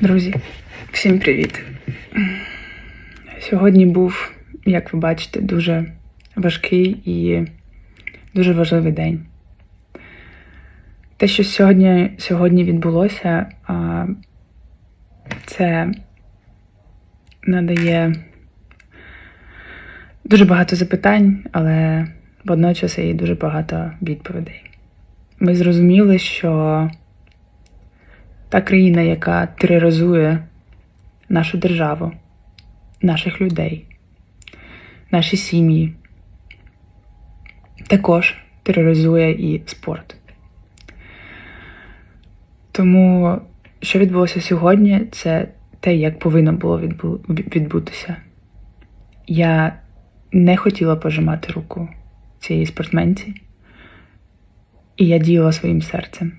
Друзі, всім привіт! Сьогодні був, як ви бачите, дуже важкий і дуже важливий день. Те, що сьогодні, сьогодні відбулося, це надає дуже багато запитань, але водночас і дуже багато відповідей. Ми зрозуміли, що та країна, яка тероризує нашу державу, наших людей, наші сім'ї, також тероризує і спорт. Тому, що відбулося сьогодні, це те, як повинно було відбу- відбутися. Я не хотіла пожимати руку цієї спортсменці, і я діяла своїм серцем.